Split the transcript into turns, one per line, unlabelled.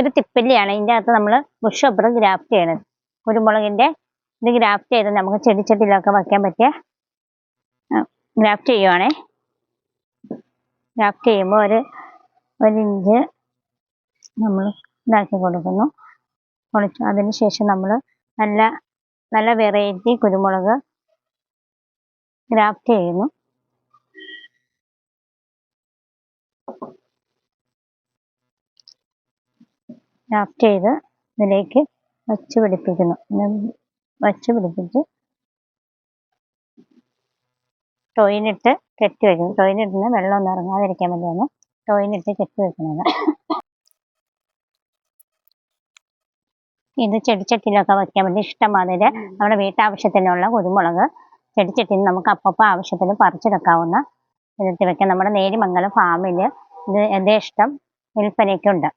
ഒരു തിപ്പല്ലിയാണ് ഇതിന്റെ അകത്ത് നമ്മൾ ബുഷ് റബ്ബർ ഗ്രാഫ്റ്റ് ചെയ്യണത്. കുരുമുളകിന്റെ ഇത് ഗ്രാഫ്റ്റ് ചെയ്ത് നമുക്ക് ചെടിച്ചട്ടിയിലൊക്കെ വയ്ക്കാൻ പറ്റിയ ഗ്രാഫ്റ്റ് ചെയ്യുവാണേ. ഗ്രാഫ്റ്റ് ചെയ്യുമ്പോൾ ഒരു ഒരു ഇഞ്ച് നമ്മൾ ഇതാക്കി കൊടുക്കുന്നു. പൊളിച്ചു. അതിന് ശേഷം നമ്മൾ നല്ല നല്ല വെറൈറ്റി കുരുമുളക് ഗ്രാഫ്റ്റ് ചെയ്യുന്നു. ഗ്രാഫ്റ്റ് ചെയ്ത് ഇതിലേക്ക് വച്ച് പിടിപ്പിക്കുന്നു. വച്ച് പിടിപ്പിച്ച് ടോയിനിട്ട് കെട്ടി വയ്ക്കുന്നു ടോയിനിട്ടിന് വെള്ളമൊന്നും ഇറങ്ങാതിരിക്കാൻ വേണ്ടിയാണ് ടോയിനിട്ട് കെട്ടി വെക്കുന്നത്. ഇത് ചെടിച്ചട്ടിയിലൊക്കെ വയ്ക്കാൻ വേണ്ടി ഇഷ്ടമാതിരി നമ്മുടെ വീട്ടാവശ്യത്തിനുള്ള കുരുമുളക്. ചെടിച്ചട്ടിയിൽ നമുക്ക് അപ്പപ്പോൾ ആവശ്യത്തിന് പറിച്ചെടുക്കാവുന്ന വിധത്തിൽ വെക്കാം. നമ്മുടെ നേരിമംഗലം ഫാമിൽ ഇത് യഥേഷ്ടം വിൽപ്പനയ്ക്കുണ്ട്.